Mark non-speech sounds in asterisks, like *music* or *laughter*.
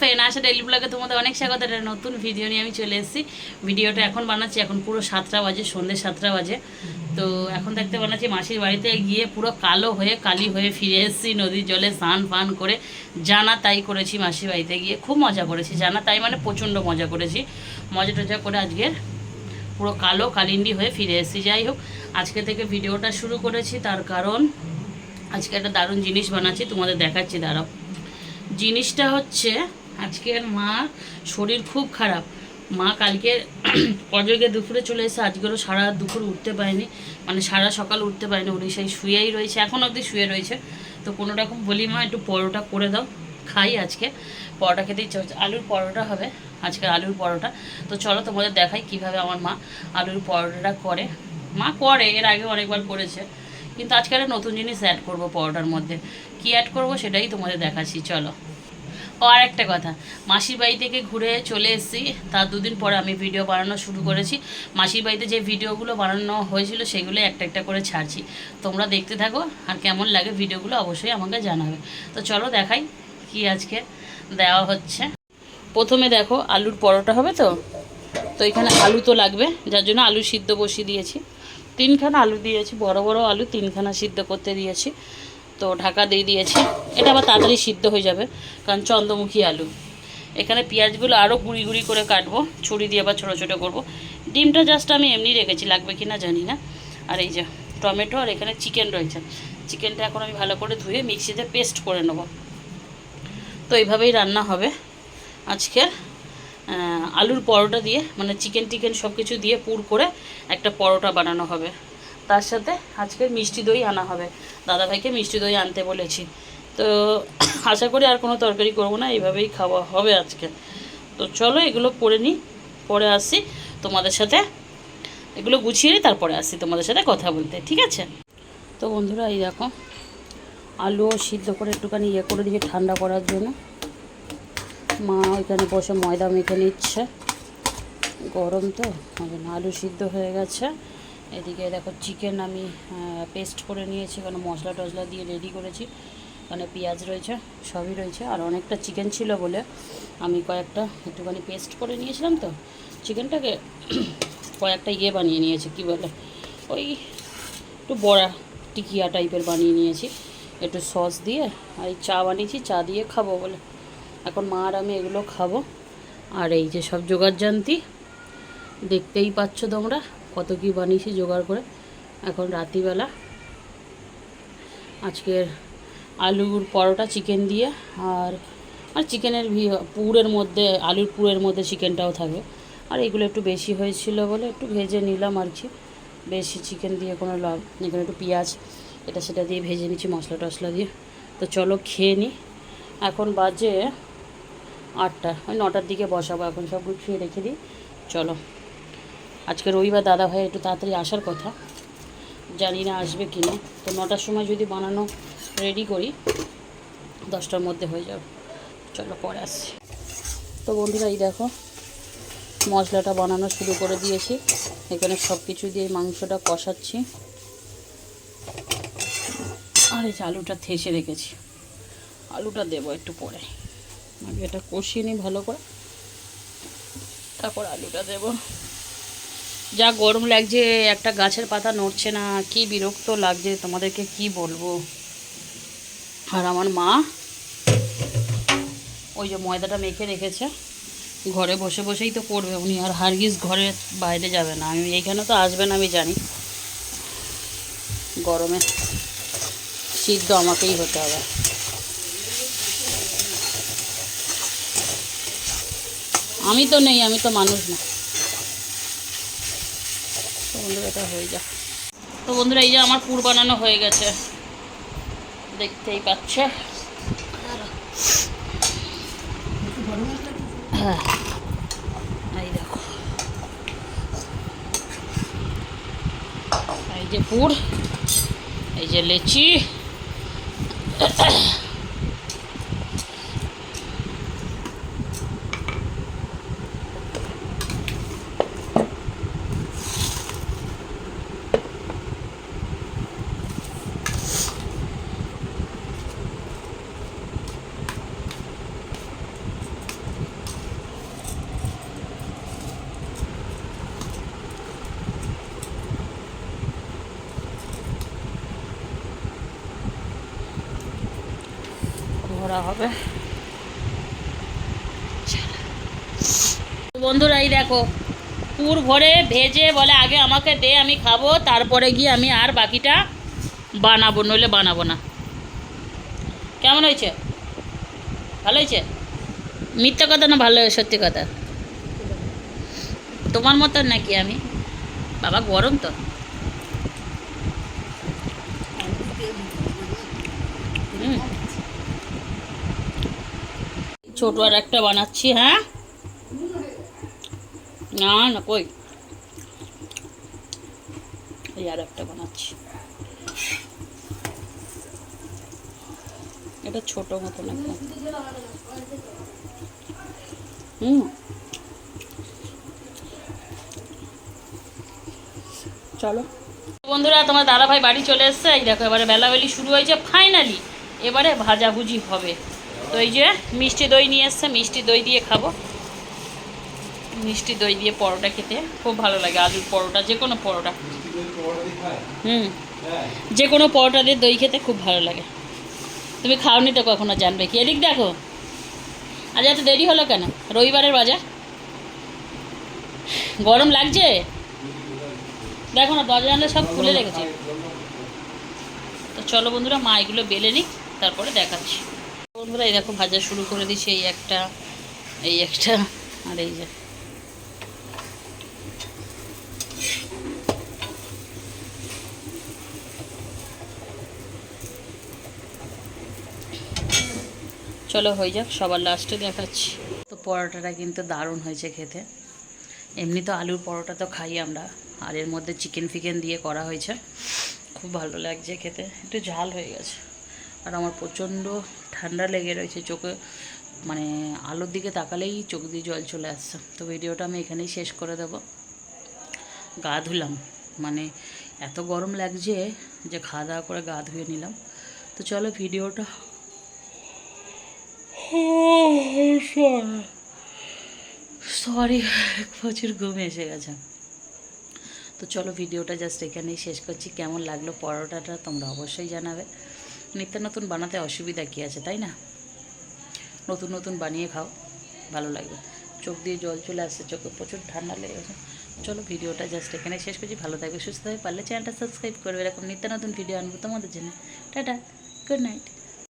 Friend আসা daily ব্লগে তোমাদের অনেক স্বাগত একটা নতুন ভিডিও নিয়ে আমি চলে এসেছি। ভিডিওটা এখন বানাচ্ছি, এখন পুরো সাতটা বাজে সন্ধ্যে সাতটা বাজে। তো এখন দেখতে বানাচ্ছি, মাসির বাড়িতে গিয়ে পুরো কালো হয়ে, কালি হয়ে ফিরে এসেছি, নদীর জলে স্নান ফান করে। জানা তাই করেছি মাসির বাড়িতে গিয়ে, খুব মজা করেছি। জানা তাই মানে প্রচণ্ড মজা করেছি। মজা টজা করে আজকের পুরো কালো কালিন্ডি হয়ে ফিরে এসেছি। যাই হোক, আজকে থেকে ভিডিওটা শুরু করেছি, তার কারণ আজকে একটা দারুণ জিনিস বানাচ্ছি, তোমাদের দেখাচ্ছি, দাঁড়াও। জিনিসটা হচ্ছে আজকের মা শরীর খুব খারাপ। মা কালকে *clears throat* অজয়কে দুপুরে চলে এসে আজকেরও সারা দুপুর উঠতে পারেনি। মানে সারা সকাল উঠতে পারেনি। উড়িষ্যায় শুয়েই রয়েছে, এখন অবধি শুয়ে রয়েছে। তো কোনো রকম বলি, মা, একটু পরোটা করে দাও। খাই আজকে। পরোটা খেতে ইচ্ছা হচ্ছে আলুর পরোটা হবে। আজকে আলুর পরোটা। তো চলো তোমাদের দেখাই কীভাবে আমার মা আলুর পরোটাটা করে। মা করে, এর আগে অনেকবার করেছে। কিন্তু আজকে একটা নতুন জিনিস অ্যাড করব পরোটার মধ্যে। কি অ্যাড করব সেটাই তোমাদের দেখাচ্ছি। চলো। ও আর একটা কথা, মাসির বাড়ি থেকে ঘুরে চলে এসেছি। তার দুদিন পরে আমি ভিডিও বানানো শুরু করেছি। মাসির বাড়িতে যে ভিডিওগুলো বানানো হয়েছিল সেগুলো একটা একটা করে ছাড়ছি। তোমরা দেখতে থাকো আর কেমন লাগে ভিডিওগুলো অবশ্যই আমাকে জানাবে। তো চলো দেখাই কি আজকে দেওয়া হচ্ছে। প্রথমে দেখো আলুর পরোটা হবে তো? তো এখানে আলু তো লাগবে, যার জন্য আলু সিদ্ধ বসিয়ে দিয়েছি। তিনখানা আলু দিয়েছি, বড় বড় আলু তিনখানা সিদ্ধ করতে দিয়েছি। তো ঢাকা দিয়ে দিয়েছি। এটা আবার তাড়াতাড়ি সিদ্ধ হয়ে যাবে, কারণ চন্দ্রমুখী আলু। এখানে পেঁয়াজগুলো আরও গুঁড়ি গুঁড়ি করে কাটবো, ছুরি দিয়ে আবার ছোটো ছোটো করব। ডিমটা জাস্ট আমি এমনি রেখেছি, লাগবে কি না জানি না। আর এই যে টমেটো আর এখানে চিকেন রয়েছে। চিকেনটা এখন আমি ভালো করে ধুয়ে মিক্সিতে পেস্ট করে নেব। তো এইভাবেই রান্না হবে। আজকের আলুর পরোটা দিয়ে মানে চিকেন টিকেন সব কিছু দিয়ে পুর করে একটা পরোটা বানানো হবে। তার সাথে আজকের মিষ্টি দই আনা হবে। দাদাভাইকে মিষ্টি দই আনতে বলেছি। তো আশা করি আর কোনো তরকারি করব না, এইভাবেই খাওয়া হবে আজকে। তো চলো এগুলো করে নিই, পরে আসি তোমাদের সাথে। এগুলো গুছিয়ে নিই, তারপরে আসি তোমাদের সাথে কথা বলতে, ঠিক আছে? তো বন্ধুরা, এই দেখো আলুও সিদ্ধ করে একটুখানি ইয়ে করে দিয়ে ঠান্ডা করার জন্য। মা ওইখানে বসে ময়দা মেখে নিচ্ছে। গরম তো আলু সিদ্ধ হয়ে গেছে। এদিকে দেখো চিকেন আমি পেস্ট করে নিয়েছি কারণ মশলা টশলা দিয়ে রেডি করেছি। মানে পেঁয়াজ রয়েছে, সবই রয়েছে, আর অনেকটা চিকেন ছিল বলে আমি কয়েকটা একটুখানি পেস্ট করে নিয়েছিলাম তো। চিকেনটাকে *coughs* কয়েকটা ইয়ে বানিয়ে নিয়েছি, কি বলে? ওই একটু বড়া টিকিয়া টাইপের বানিয়ে নিয়েছি। একটু সস দিয়ে, আর এই চা বানিয়েছি, চা দিয়ে খাব বলে। এখন মা আর আমি এগুলো খাব। আর এই যে সব জোগাড় জানতি দেখতেই পাচ্ছ তোমরা। কত কি বানিয়েছি জোগাড় করে। এখন রাতিবেলা আজকের আলুর পরোটা চিকেন দিয়ে আর আর চিকেনের পুরের মধ্যে, আলুর পুরের মধ্যে চিকেনটাও থাকবে আর এগুলো একটু বেশি হয়েছিল বলে একটু ভেজে নিলাম আর কি। বেশি চিকেন দিয়ে কোনো লাভ, এখানে একটু পেঁয়াজ, এটা সেটা দিয়ে ভেজে নিচ্ছি মশলা টশলা দিয়ে। তো চলো খেয়ে নিই এখন বাজে আটটা, ওই নটার দিকে বসাবো, এখন সব খেয়ে রেখে দিই। চলো। আজকে রবিবার দাদা ভাই একটু তাড়াতাড়ি আসার কথা। জানি না আসবে কি না তো নটার সময় যদি বানানো রেডি করি, দশটার মধ্যে হয়ে যাবে। চলো পরে আসছি। তো বন্ধুরা, এই দেখো, মশলাটা বানানো শুরু করে দিয়েছি। এখানে সব কিছু দিয়ে মাংসটা কষাচ্ছি। আর এই যে আলুটা থেসে রেখেছি। আলুটা দেবো একটু পরে। আগে এটা কষিয়ে নিই ভালো করে। তারপর আলুটা দেব। যা গরম লাগছে, একটা গাছের পাতা নড়ছে না, কি বিরক্ত লাগছে, তোমাদেরকে কি বলব? আর আমার মা ওই যে ময়দাটা মেখে রেখেছে, ঘরে বসে বসেই তো করবে উনি, আর হারগিস ঘরে বাইরে যাবে না, আমি এইখানে তো আসবে না, আমি জানি। গরমে সিদ্ধ আমাকেই হতে হবে। আমি তো নেই, আমি তো মানুষ না। বন্ধুরা, এটা হয়ে যা তো বন্ধুরা, এই যে আমার পুর বানানো হয়ে গেছে। দেখতেই পাচ্ছে। হ্যাঁ। এই দেখো। এই যে পুর, এই যে লেচি। হবে। বন্ধুরা, এই দেখো, পুর ভরে ভেজে বলে, আগে আমাকে দে, আমি খাব, তারপরে গিয়ে আমি আর বাকিটা বানাবো, নইলে বানাবো না। কেমন হয়েছে? ভালো হয়েছে? মিথ্যা কথা না ভালো, সত্যি কথা? তোমার মতন নাকি আমি? বাবা, গরম তো হুম। ছোট আর একটা বানাচ্ছি হ্যাঁ? না না, কই? এই আর একটা বানাচ্ছি। এটা ছোট মতো হুম। চলো। বন্ধুরা, তোমার দাদাভাই বাড়ি চলে এসছে। এই দেখো, এবারে বেলাবেলি শুরু হয়েছে ফাইনালি এবারে ভাজাভুজি হবে। তো এই যে, মিষ্টি দই নিয়ে এসছে, মিষ্টি দই দিয়ে খাব। মিষ্টি দই দিয়ে পরোটা খেতে খুব ভালো লাগে, আলুর পরোটা, যে কোনো পরোটা। হুম, যে কোনো পরোটা দিয়ে দই খেতে খুব ভালো লাগে। তুমি খাওনি তো কখনো জানবে কি? এদিক দেখো। আজ এত দেরি হলো কেন? রবিবারের বাজার? গরম লাগছে? দেখো না, দরজা জানলা সব খুলে রেখেছে। তো চলো বন্ধুরা, মা এগুলো বেলে নিই তারপরে দেখাচ্ছি। বন্ধুরা দেখো ভাজা শুরু করে দিচ্ছি এই একটা এই একটা, আর এই যে। চলো হয়ে যাক, সবার লাস্টে দেখাচ্ছি। তো পরোটাটা কিন্তু দারুণ হয়েছে খেতে। এমনি তো আলুর পরোটা তো খাই আমরা, আর এর মধ্যে চিকেন ফিকেন দিয়ে করা হয়েছে। খুব ভালো লাগছে খেতে, একটু ঝাল হয়ে গেছে। আর আমার প্রচণ্ড ঠান্ডা লেগে রয়েছে, চোখে মানে আলুর দিকে তাকালেই চোখ দিয়ে জল চলে আসছে। তো ভিডিওটা আমি এখানেই শেষ করে দেব। গা ধুলাম মানে এত গরম লাগছে যে খাওয়া দাওয়া করে গা ধুয়ে নিলাম। তো চলো ভিডিওটা সরি, প্রচুর ঘুম এসে গেছে। তো চলো ভিডিওটা জাস্ট এখানেই শেষ করছি। কেমন লাগল পরোটাটা তোমরা অবশ্যই জানাবে। নিত্য নতুন বানাতে অসুবিধা কী আছে, তাই না? নতুন নতুন বানিয়ে খাও, ভালো লাগবে। চোখ দিয়ে জল চলে আসছে, চোখে প্রচুর ঠান্ডা লেগে গেছে। চলো ভিডিওটা জাস্ট এখানে শেষ করছি। ভালো থাকবে, সুস্থ থাকবে, পারলে চ্যানেলটা সাবস্ক্রাইব করবে এরকম নিত্য নতুন ভিডিও আনব তোমাদের জন্য। Tata good night